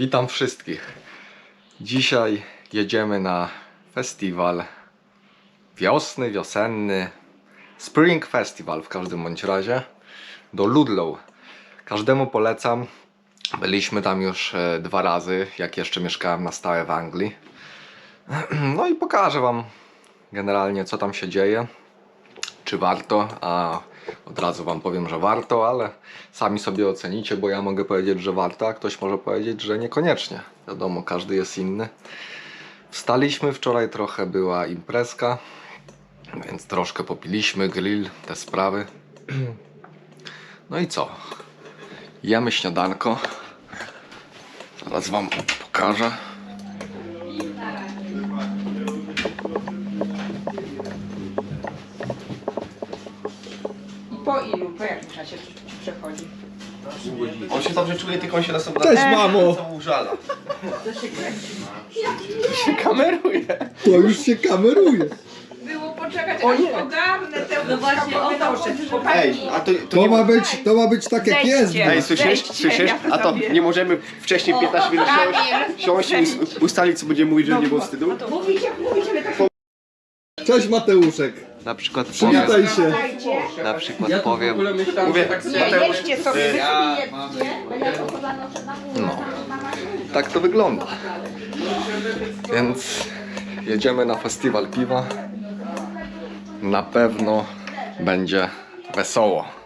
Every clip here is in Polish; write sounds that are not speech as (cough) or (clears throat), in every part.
Witam wszystkich. Dzisiaj jedziemy na festiwal wiosny, wiosenny, Spring Festival w każdym bądź razie do Ludlow. Każdemu polecam. Byliśmy tam już e, dwa razy, jak jeszcze mieszkałem na stałe w Anglii. (clears throat) No i pokażę Wam generalnie co tam się dzieje. Czy warto, a od razu Wam powiem, że warto, ale sami sobie ocenicie, bo ja mogę powiedzieć, że warto, a ktoś może powiedzieć, że niekoniecznie. Wiadomo, każdy jest inny. Wstaliśmy wczoraj, trochę była imprezka, więc troszkę popiliśmy, grill, te sprawy. No i co? Jemy śniadanko. Zaraz Wam pokażę. On się dobrze czuje, tylko on się na sobie Cześć mamo! co. To się kręci. się kameruje. To już się kameruje. Było poczekać, aż ogarnę tę no właśnie, o to chodzi, Ej, a to, to To nie ma być, to ma być tak jak jest. Zejdźcie. Ej, słyszysz? Słyszysz? ja A to sobie- nie możemy wcześniej 15 minut siąść, Kamil, siąść i us- ustalić, co będziemy mówić, żeby nie było wstydu? Mówicie, mówicie, ale tak Cześć Mateuszek. Na przykład powiem, Przywitaj się. na przykład powiem, Mówię, Nie, jedźcie sobie, wy sobie jedźcie. No, tak to wygląda. Więc jedziemy na festiwal piwa. Na pewno będzie wesoło.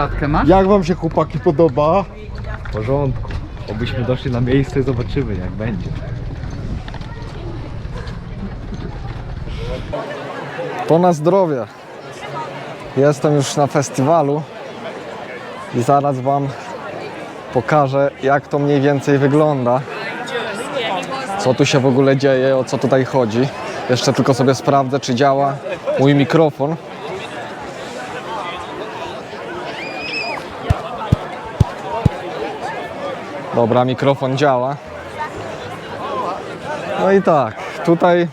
Klatkę masz? Jak wam się chłopaki podoba? W porządku. Obyśmy doszli na miejsce i zobaczymy jak będzie. To na zdrowie. Jestem już na festiwalu i zaraz Wam pokażę, jak to mniej więcej wygląda. Co tu się w ogóle dzieje, o co tutaj chodzi. Jeszcze tylko sobie sprawdzę, czy działa mój mikrofon. Dobra, mikrofon działa. No i tak, tutaj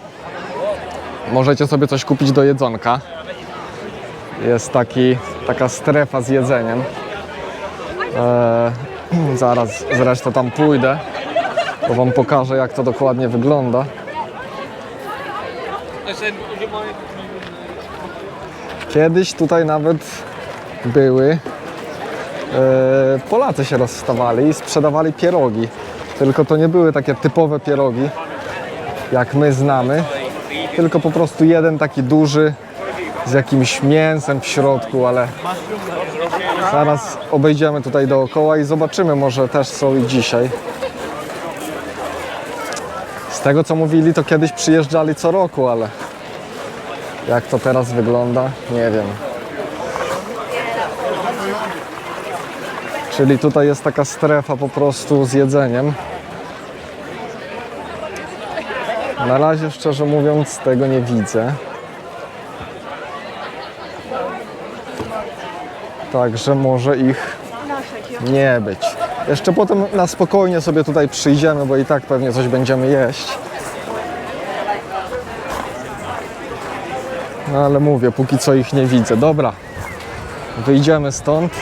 Możecie sobie coś kupić do jedzonka. Jest taki, taka strefa z jedzeniem. E, (clears throat) zaraz zresztą tam pójdę, to Wam pokażę jak to dokładnie wygląda. Kiedyś tutaj nawet były Polacy się rozstawali i sprzedawali pierogi. Tylko to nie były takie typowe pierogi, jak my znamy, tylko po prostu jeden taki duży z jakimś mięsem w środku, ale zaraz obejdziemy tutaj dookoła i zobaczymy, może też są i dzisiaj. Z tego co mówili, to kiedyś przyjeżdżali co roku, ale jak to teraz wygląda, nie wiem. Czyli tutaj jest taka strefa po prostu z jedzeniem. Na razie, szczerze mówiąc, tego nie widzę. Także może ich nie być. Jeszcze potem na spokojnie sobie tutaj przyjdziemy, bo i tak pewnie coś będziemy jeść. No ale mówię, póki co ich nie widzę. Dobra, wyjdziemy stąd.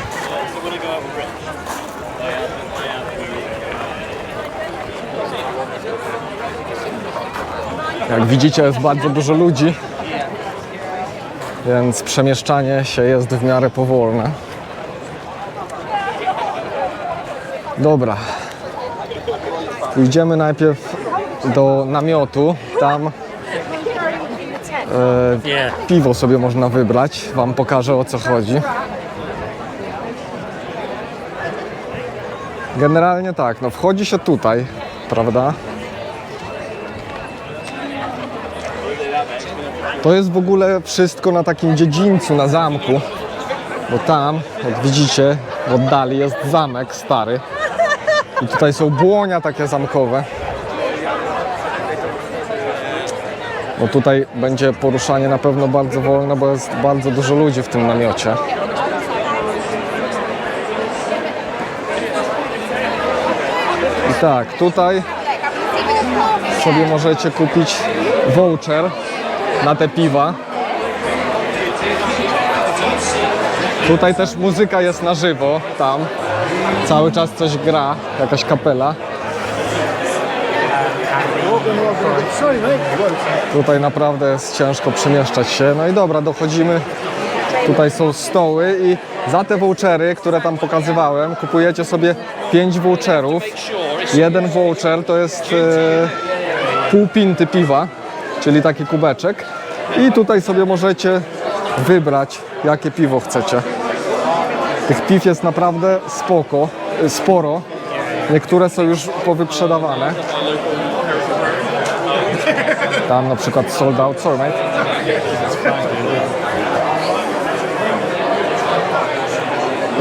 Jak widzicie, jest bardzo dużo ludzi, więc przemieszczanie się jest w miarę powolne. Dobra. Pójdziemy najpierw do namiotu. Tam e, piwo sobie można wybrać. Wam pokażę o co chodzi. Generalnie tak, no wchodzi się tutaj, prawda? To jest w ogóle wszystko na takim dziedzińcu, na zamku. Bo tam, jak widzicie, w oddali jest zamek stary. I tutaj są błonia takie zamkowe. No tutaj będzie poruszanie na pewno bardzo wolne, bo jest bardzo dużo ludzi w tym namiocie. I tak, tutaj sobie możecie kupić voucher na te piwa. Tutaj też muzyka jest na żywo, tam. Cały czas coś gra, jakaś kapela. Tutaj naprawdę jest ciężko przemieszczać się. No i dobra, dochodzimy. Tutaj są stoły i za te vouchery, które tam pokazywałem, kupujecie sobie 5 voucherów. Jeden voucher to jest e, pół pinty piwa, czyli taki kubeczek. I tutaj sobie możecie wybrać, jakie piwo chcecie. Tych piw jest naprawdę spoko, y, sporo. Niektóre są już powyprzedawane. Tam na przykład sold out, sorry.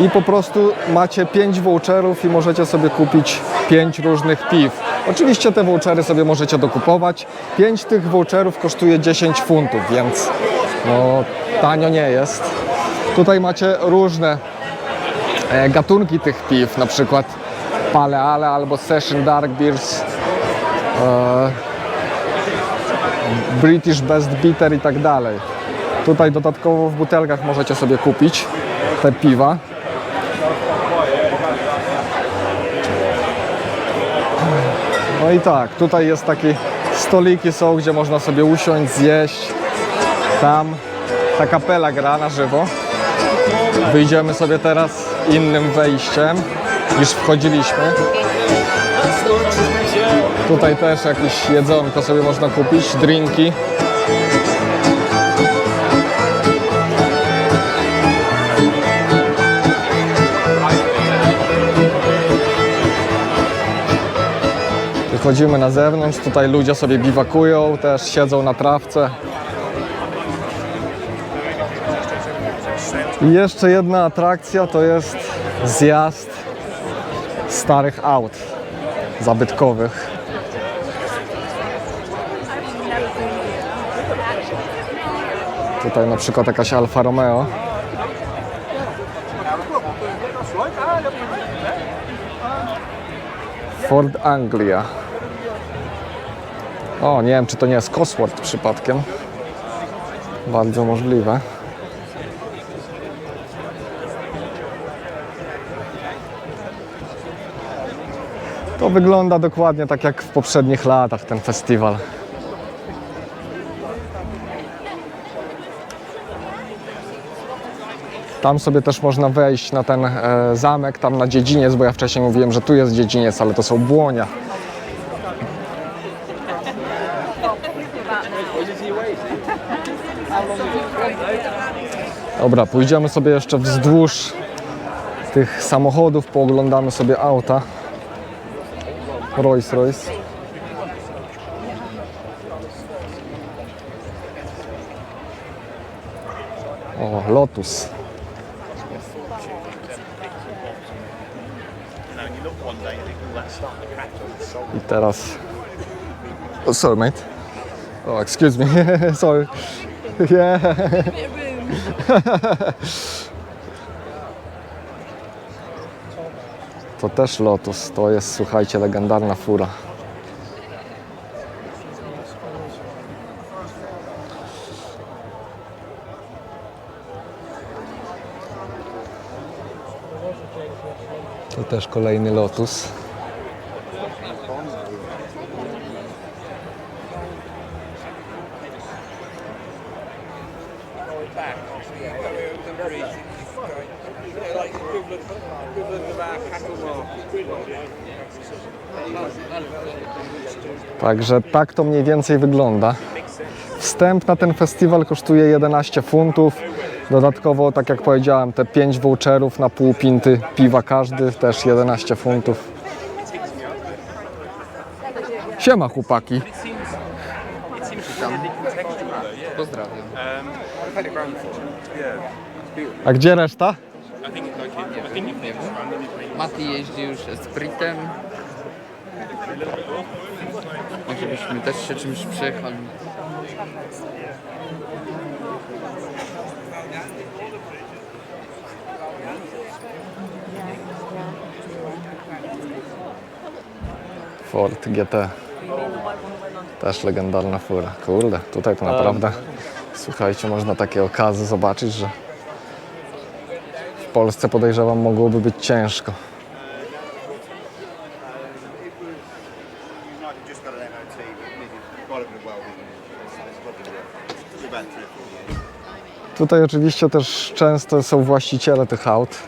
I po prostu macie 5 voucherów i możecie sobie kupić 5 różnych piw. Oczywiście te vouchery sobie możecie dokupować. 5 tych voucherów kosztuje 10 funtów, więc no tanio nie jest. Tutaj macie różne e, gatunki tych piw, na przykład Pale Ale albo Session Dark Beers, e, British Best Bitter i tak dalej. Tutaj dodatkowo w butelkach możecie sobie kupić te piwa. No i tak, tutaj jest taki stoliki są, gdzie można sobie usiąść, zjeść. Tam ta kapela gra na żywo. Wyjdziemy sobie teraz innym wejściem niż wchodziliśmy. Tutaj też jakieś jedzonko sobie można kupić, drinki. Wychodzimy na zewnątrz, tutaj ludzie sobie biwakują, też siedzą na trawce. I jeszcze jedna atrakcja to jest zjazd starych aut zabytkowych. Tutaj na przykład jakaś Alfa Romeo. Ford Anglia. O, nie wiem czy to nie jest Cosworth przypadkiem. Bardzo możliwe. To wygląda dokładnie tak jak w poprzednich latach ten festiwal. Tam sobie też można wejść na ten e, zamek, tam na dziedziniec, bo ja wcześniej mówiłem, że tu jest dziedziniec, ale to są błonia. Dobra, pójdziemy sobie jeszcze wzdłuż tych samochodów, pooglądamy sobie auta. Rolls Royce. O, Lotus. I teraz... Oh, sorry, mate. Oh, excuse me. (laughs) sorry. Yeah. (laughs) To też Lotus, to jest, słuchajcie, legendarna fura. To też kolejny Lotus. Także tak to mniej więcej wygląda. Wstęp na ten festiwal kosztuje 11 funtów. Dodatkowo, tak jak powiedziałem, te 5 voucherów na pół pinty piwa każdy, też 11 funtów. Siema chłopaki. Pozdrawiam. A gdzie reszta? Mati jeździ już spritem. Może byśmy też się czymś przejechali. Ford GT. Też legendarna fura. Kurde, tutaj to naprawdę, słuchajcie, można takie okazy zobaczyć, że w Polsce podejrzewam mogłoby być ciężko. Tutaj oczywiście też często są właściciele tych aut.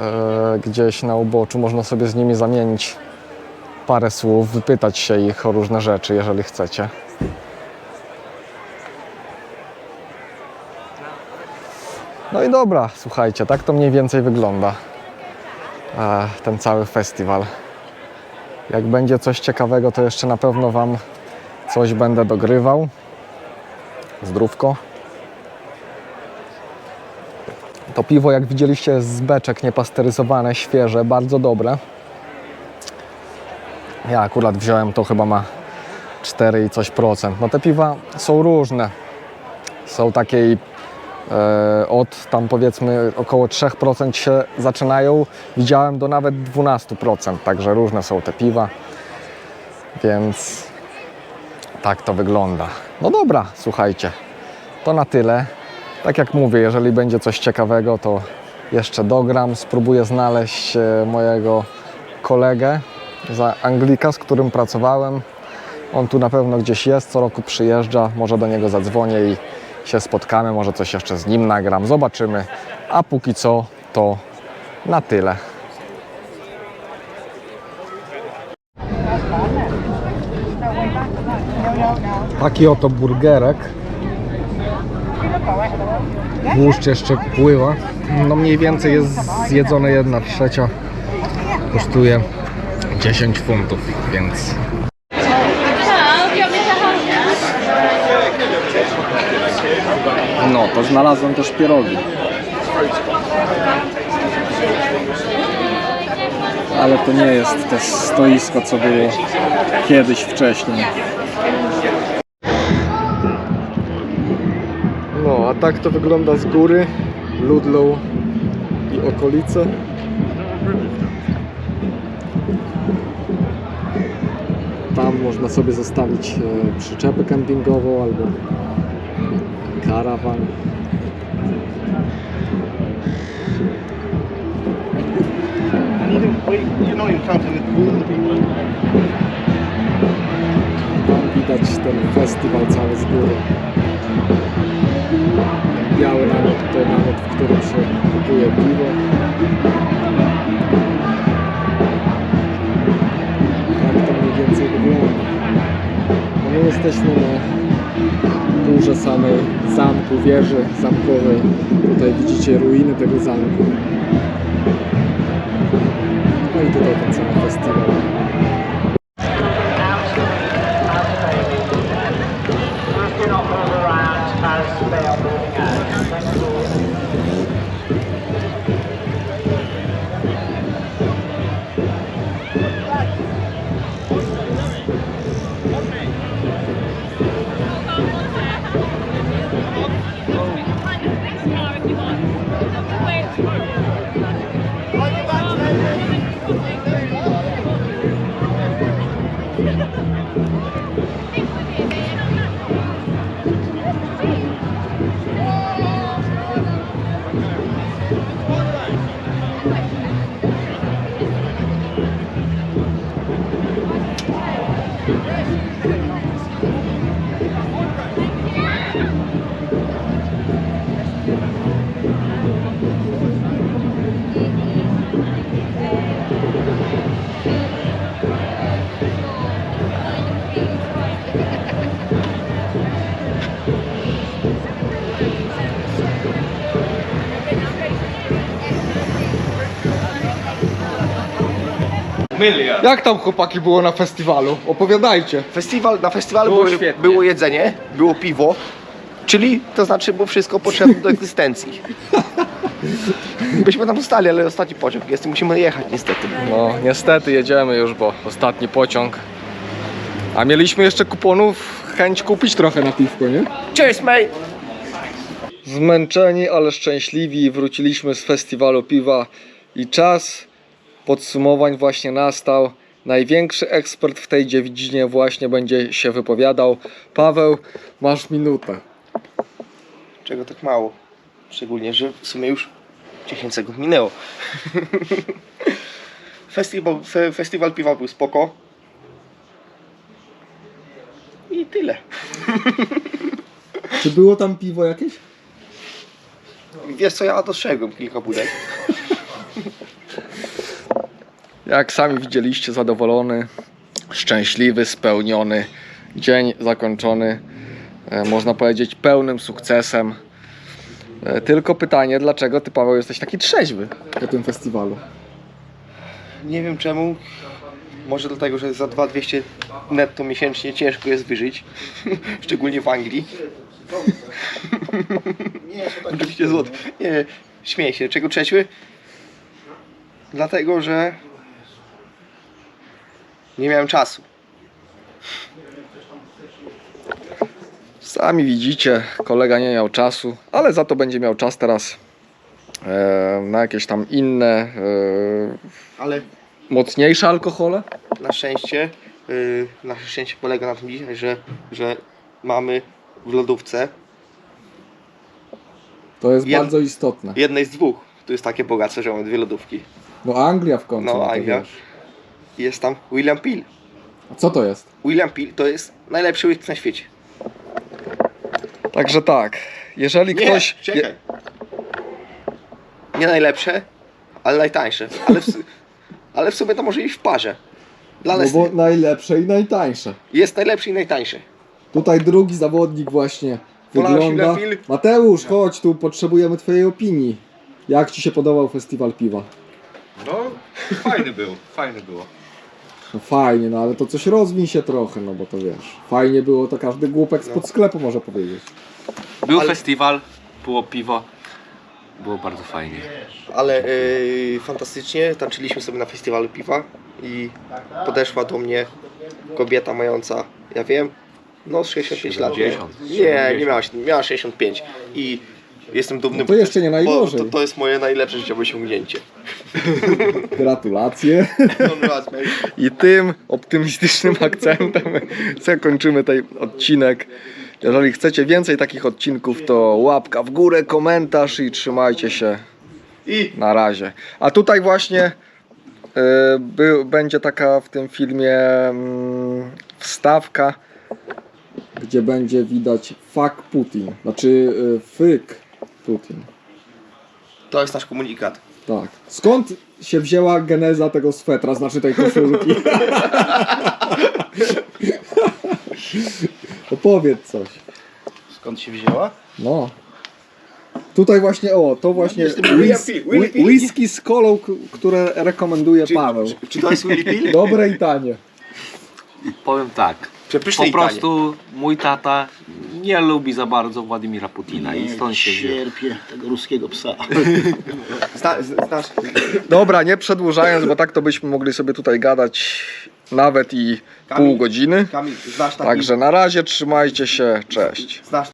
E, gdzieś na uboczu można sobie z nimi zamienić parę słów, wypytać się ich o różne rzeczy, jeżeli chcecie. No i dobra, słuchajcie, tak to mniej więcej wygląda e, ten cały festiwal. Jak będzie coś ciekawego, to jeszcze na pewno Wam coś będę dogrywał. Zdrówko. To piwo, jak widzieliście, z beczek niepasteryzowane, świeże, bardzo dobre. Ja akurat wziąłem, to chyba ma 4 i coś procent. No te piwa są różne. Są takiej e, od tam powiedzmy około 3% się zaczynają. Widziałem do nawet 12%, także różne są te piwa. Więc tak to wygląda. No dobra, słuchajcie. To na tyle. Tak jak mówię, jeżeli będzie coś ciekawego, to jeszcze dogram. Spróbuję znaleźć e, mojego kolegę za Anglika, z którym pracowałem. On tu na pewno gdzieś jest, co roku przyjeżdża. Może do niego zadzwonię i się spotkamy. Może coś jeszcze z nim nagram. Zobaczymy. A póki co to na tyle. Taki oto burgerek. Tłuszcz jeszcze pływa. No mniej więcej jest zjedzone jedna trzecia. Kosztuje 10 funtów, więc... No, to znalazłem też pierogi. Ale to nie jest to stoisko, co było kiedyś wcześniej. Tak to wygląda z góry. Ludlow i okolice. Tam można sobie zostawić e, przyczepę kempingową albo karawan. Tam widać ten festiwal cały z góry. Biały namiot to namiot, w którym się kupuje piwo. Tak to mniej więcej wygląda. No my jesteśmy na górze samej zamku, wieży zamkowej. Tutaj widzicie ruiny tego zamku. No i tutaj ten cały festiwal. Jak tam chłopaki było na festiwalu? Opowiadajcie. Festiwal, na festiwalu Było było, świetnie. było jedzenie, było piwo, czyli to znaczy było wszystko potrzebne do egzystencji. Byśmy tam zostali, ale ostatni pociąg jest i musimy jechać niestety. No, niestety jedziemy już, bo ostatni pociąg. A mieliśmy jeszcze kuponów chęć kupić trochę na piwko, nie? Cheers, mate! Zmęczeni, ale szczęśliwi wróciliśmy z festiwalu piwa i czas podsumowań właśnie nastał. Największy ekspert w tej dziedzinie właśnie będzie się wypowiadał. Paweł, masz minutę. Czego tak mało? Szczególnie, że w sumie już 10 sekund minęło. (laughs) Festiwal, fe, festiwal piwa był spoko. I tyle. Czy było tam piwo jakieś? Wiesz co, ja dostrzegłem kilka budek. (laughs) Jak sami widzieliście, zadowolony, szczęśliwy, spełniony. Dzień zakończony, e, można powiedzieć, pełnym sukcesem. E, Tylko pytanie, dlaczego ty, Paweł, jesteś taki trzeźwy? Po tym festiwalu. Nie wiem czemu. Może dlatego, że za 2200 netto miesięcznie ciężko jest wyżyć. (laughs) Szczególnie w Anglii. Oczywiście (laughs) złot. Nie, śmieję się. Czego trzeciły? Dlatego, że nie miałem czasu. Sami widzicie, kolega nie miał czasu, ale za to będzie miał czas teraz e, na jakieś tam inne, e, Ale mocniejsze alkohole. na szczęście, yy, nasze szczęście polega na tym dzisiaj, że, że mamy w lodówce To jest Jed- bardzo istotne. jednej z dwóch. To jest takie bogactwo, że mamy dwie lodówki. No Anglia w końcu. No, to Anglia. wiesz. Jest tam William Peel. A co to jest? William Peel to jest najlepszy whisky na świecie. Także tak, jeżeli ktoś. Nie, czekaj. Nie najlepsze, ale najtańsze. Ale w, su- (laughs) ale w sumie to może iść w parze. Dla No nas bo najlepsze i najtańsze. jest najlepszy i najtańszy. Tutaj drugi zawodnik właśnie wygląda. Mateusz, chodź tu, potrzebujemy twojej opinii. Jak ci się podobał festiwal piwa? No, fajny był, fajny było. No fajnie, no ale to coś rozwiń się trochę, no bo to wiesz. Fajnie było, to każdy głupek spod sklepu może powiedzieć. Był Ale- festiwal, było piwo, było bardzo fajnie. Ale yy, fantastycznie tańczyliśmy sobie na festiwalu piwa i podeszła do mnie kobieta mająca, ja wiem, no z 65 lat. 70. Nie, nie miała, miała 65 i jestem dumny. No to jeszcze nie bo najgorzej. To, to jest moje najlepsze życiowe osiągnięcie. (laughs) Gratulacje. I tym optymistycznym (laughs) akcentem zakończymy ten odcinek. Jeżeli chcecie więcej takich odcinków, to łapka w górę, komentarz i trzymajcie się. I Na razie. A tutaj właśnie y, by, będzie taka w tym filmie mm, wstawka. Gdzie będzie widać fuck Putin. Znaczy y, fyk Putin. to jest nasz komunikat. Tak. Skąd się wzięła geneza tego swetra, znaczy tej koszulki? (laughs) Opowiedz coś. Skąd się wzięła? No. Tutaj właśnie, o, to właśnie whis whisky z kolą, które rekomenduje Paweł. Czy, czy to jest Willy Peel? Dobre i tanie. Powiem tak, Przepyszne po i tanie. prostu mój tata nie lubi za bardzo Władimira Putina i stąd się wziął. Cierpię tego ruskiego psa. (laughs) Zna, znasz, Dobra, nie przedłużając, bo tak to byśmy mogli sobie tutaj gadać nawet i Kamil. pół godziny. Kamil, znasz taki, Także na razie trzymajcie się, cześć. znasz